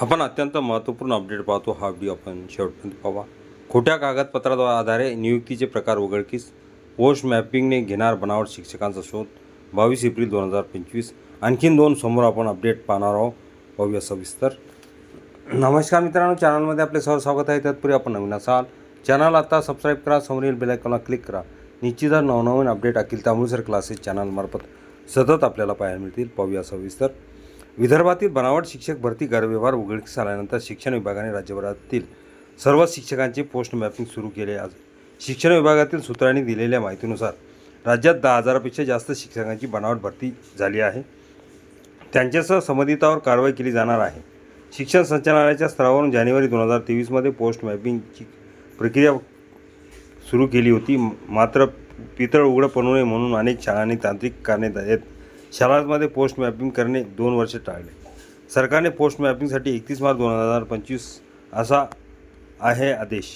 आपण अत्यंत महत्त्वपूर्ण अपडेट पाहतो. हा व्हिडिओ आपण शेवटपर्यंत पाहा. खोट्या कागदपत्राद्वारे आधारे नियुक्तीचे प्रकार उघडकीस पोस्ट मॅपिंगने घेणार बनावट शिक्षकांचा शोध बावीस एप्रिल दोन हजार पंचवीस. आणखीन दोन समोर आपण अपडेट पाहणार आहोत. पाहूया सविस्तर. नमस्कार मित्रांनो चॅनलमध्ये आपले सर स्वागत आहे. तत्पूर्वी आपण नवीन असाल. चॅनल आता सबस्क्राईब करा समोरील बेलायकॉनला क्लिक करा. निश्चितच नवनवीन अपडेट अखिल तांबूळसर क्लासेस चॅनलमार्फत सतत आपल्याला पाहायला मिळतील. पाहूया सविस्तर. विदर्भातील बनावट शिक्षक भरती गैरव्यवहार उघडकीस आल्यानंतर शिक्षण विभागाने राज्यभरातील सर्व शिक्षकांचे पोस्ट मॅपिंग सुरू केले. आहे शिक्षण विभागातील सूत्रांनी दिलेल्या माहितीनुसार राज्यात दहा हजारापेक्षा जास्त शिक्षकांची बनावट भरती झाली आहे. त्यांच्यासह संबंधितावर कारवाई केली जाणार आहे. शिक्षण संचालनालयाच्या स्तरावरून जानेवारी दोन हजार तेवीसमध्ये पोस्ट मॅपिंगची प्रक्रिया सुरू केली होती. मात्र पितळ उघडं पडू नये म्हणून अनेक शाळांनी तांत्रिक कारणे आहेत. शाळांमध्ये पोस्ट मॅपिंग करणे दोन वर्षे टाळले. सरकारने पोस्ट मॅपिंगसाठी एकतीस मार्च दोन हजार पंचवीस असा आहे आदेश.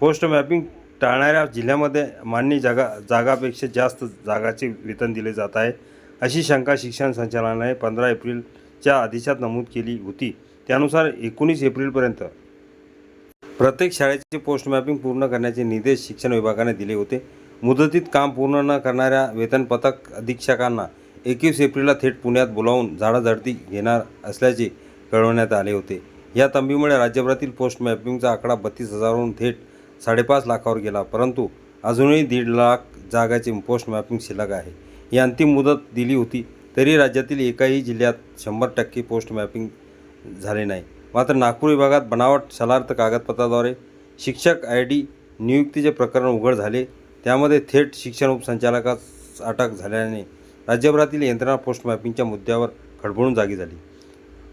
पोस्ट मॅपिंग टाळणाऱ्या जिल्ह्यामध्ये मान्य जागा जागापेक्षा जास्त जागाचे वेतन दिले जात आहे अशी शंका शिक्षण संचालनाने पंधरा एप्रिलच्या आदेशात नमूद केली होती. त्यानुसार एकोणीस एप्रिलपर्यंत प्रत्येक शाळेचे पोस्ट मॅपिंग पूर्ण करण्याचे निर्देश शिक्षण विभागाने दिले होते. मुदतीत काम पूर्ण न करणाऱ्या वेतनपथक अधीक्षकांना एकवीस एप्रिलला थेट पुण्यात बोलावून झाडाझडती घेणार असल्याचे कळवण्यात आले होते. या तंबीमुळे राज्यभरातील पोस्ट मॅपिंगचा आकडा बत्तीस हजारहून थेट साडेपाच लाखावर गेला परंतु अजूनही दीड लाख जागाचे पोस्ट मॅपिंग शिल्लक आहे. ही अंतिम मुदत दिली होती तरी राज्यातील एकाही जिल्ह्यात शंभर टक्के पोस्ट मॅपिंग झाले नाही. मात्र नागपूर विभागात बनावट शलार्थ कागदपत्राद्वारे शिक्षक आय डी नियुक्तीचे प्रकरण उघड झाले. त्यामध्ये थेट शिक्षण उपसंचालकास अटक झाल्याने राज्यभरातील यंत्रणा पोस्ट मॅपिंगच्या मुद्द्यावर खडबडून जागी झाली.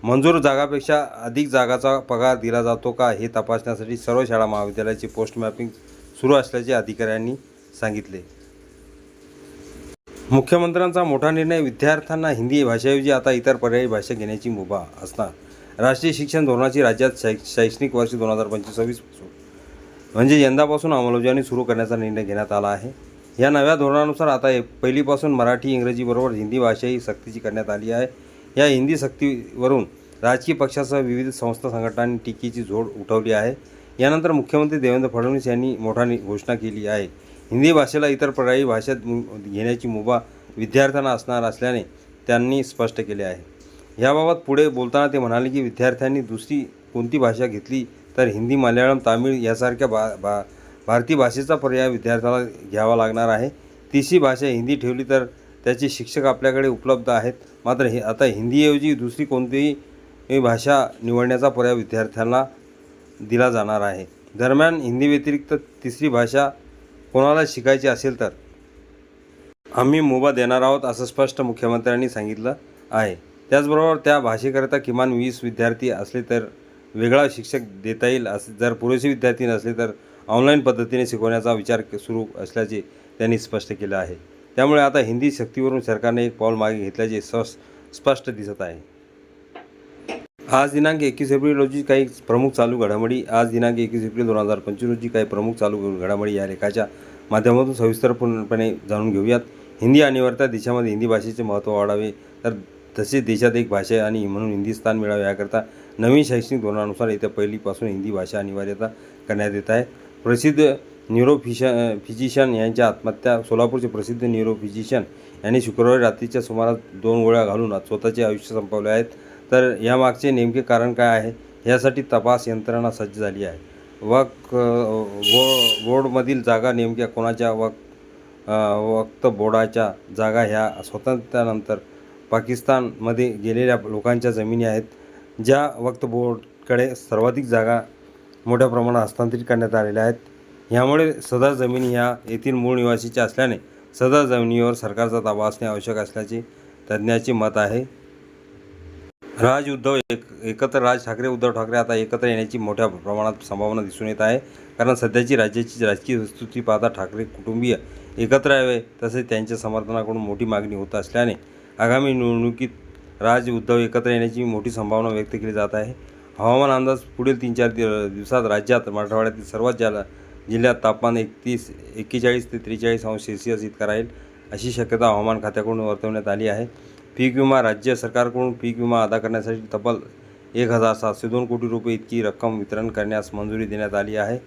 मंजूर जागापेक्षा अधिक जागाचा पगार दिला जातो का हे तपासण्यासाठी सर्व शाळा महाविद्यालयाचे पोस्ट मॅपिंग सुरू असल्याचे अधिकाऱ्यांनी सांगितले. मुख्यमंत्र्यांचा मोठा निर्णय विद्यार्थ्यांना हिंदी भाषेऐवजी आता इतर पर्यायी भाषा घेण्याची मुभा असणार. राष्ट्रीय शिक्षण धोरणाची राज्यात शै शैक्षणिक वर्ष दोन हजार पंचवीस सव्वीस म्हणजे यंदापासून अंमलबजावणी सुरू करण्याचा निर्णय घेण्यात आला आहे. या नव्या धोरणानुसार आता पहिलीपासून मराठी इंग्रजीबरोबर हिंदी भाषाही सक्तीची करण्यात आली आहे. या हिंदी सक्तीवरून राजकीय पक्षासह विविध संस्था संघटनांनी टीकेची झोड उठवली आहे. यानंतर मुख्यमंत्री देवेंद्र फडणवीस यांनी मोठा घोषणा केली आहे. हिंदी भाषेला इतर पर्यायी भाषेत घेण्याची मुभा विद्यार्थ्यांना असणार असल्याने त्यांनी स्पष्ट केले आहे. याबाबत पुढे बोलताना ते म्हणाले की विद्यार्थ्यांनी दुसरी कोणती भाषा घेतली तर हिंदी मल्याळम तामिळ यासारख्या भा भा भारतीय भाषेचा पर्याय विद्यार्थ्याला घ्यावा लागणार आहे. तिसरी भाषा हिंदी ठेवली तर त्याचे शिक्षक आपल्याकडे उपलब्ध आहेत. मात्र हे आता हिंदीऐवजी दुसरी कोणतीही भाषा निवडण्याचा पर्याय विद्यार्थ्यांना दिला जाणार आहे. दरम्यान हिंदी व्यतिरिक्त तिसरी भाषा कोणाला शिकायची असेल तर? आम्ही मुभा देणार आहोत असं स्पष्ट मुख्यमंत्र्यांनी सांगितलं आहे. त्याचबरोबर त्या भाषेकरिता किमान वीस विद्यार्थी असले तर वेगळा शिक्षक देता येईल. असे जर पुरेसे विद्यार्थी नसले तर ऑनलाईन पद्धतीने शिकवण्याचा विचार सुरू असल्याचे त्यांनी स्पष्ट केलं आहे. त्यामुळे आता हिंदी शक्तीवरून सरकारने एक पाऊल मागे घेतल्याचे स्पष्ट स्पष्ट दिसत आहे. आज दिनांक एकवीस एप्रिल रोजी काही प्रमुख चालू घडामोडी आज दिनांक एकवीस एप्रिल दोन हजार पंचवीस रोजी काही प्रमुख चालू घडामोडी या लेखाच्या माध्यमातून सविस्तरपूर्णपणे जाणून घेऊयात. हिंदी आणि देशामध्ये हिंदी भाषेचे महत्त्व वाढावे तर तसेच देशात एक भाषा आहे आणि म्हणून हिंदी स्थान मिळावे याकरता नवीन शैक्षणिक धोरणानुसार येत्या पहिलीपासून हिंदी भाषा अनिवार्यता करण्यात येत आहे. प्रसिद्ध न्यूरो फिश फिजिशियन यांच्या आत्महत्या सोलापूरचे प्रसिद्ध न्यूरो फिजिशियन यांनी शुक्रवारी रात्रीच्या सुमारास दोन गोळ्या घालून स्वतःचे आयुष्य संपवले आहेत. तर यामागचे नेमके कारण काय आहे? यासाठी तपास यंत्रणा सज्ज झाली आहे. वक बो बोर्डमधील जागा नेमक्या कोणाच्या? वक वक्त बोर्डाच्या जागा ह्या स्वातंत्र्यानंतर पाकिस्तानमध्ये गेलेल्या लोकांच्या जमिनी आहेत ज्या वक्त बोर्डकडे सर्वाधिक जागा मोठ्या प्रमाणात हस्तांतरित करण्यात आलेल्या आहेत. ह्यामुळे सदर जमीन ह्या येथील मूळ निवासीच्या असल्याने सदर जमिनीवर सरकारचा ताबा असणे आवश्यक असल्याचे तज्ज्ञाचे मत आहे. राज उद्धव एक एकत्र राज ठाकरे उद्धव ठाकरे आता एकत्र येण्याची मोठ्या प्रमाणात संभावना दिसून येत आहे. कारण सध्याची राज्याची राजकीय स्थिती पाहता ठाकरे कुटुंबीय एकत्र यावे तसेच त्यांच्या समर्थनाकडून मोठी मागणी होत असल्याने आगामी निवडणुकीत राज उद्धव एकत्र येण्याची मोठी संभावना व्यक्त केली जात आहे. हवामान अंदाज पुढील तीन चार दिवसात राज्यात मराठवाड्यातील सर्वात ज्याला जिल्ह्यात तापमान एकतीस एक्केचाळीस ते त्रेचाळीस अंश सेल्सिअस इतका राहील अशी शक्यता हवामान खात्याकडून वर्तवण्यात आली आहे. पीक विमा राज्य सरकारकडून पीक विमा अदा करण्यासाठी तब्बल एक हजार सातशे दोन कोटी रुपये इतकी रक्कम वितरण करण्यास मंजुरी देण्यात आली आहे.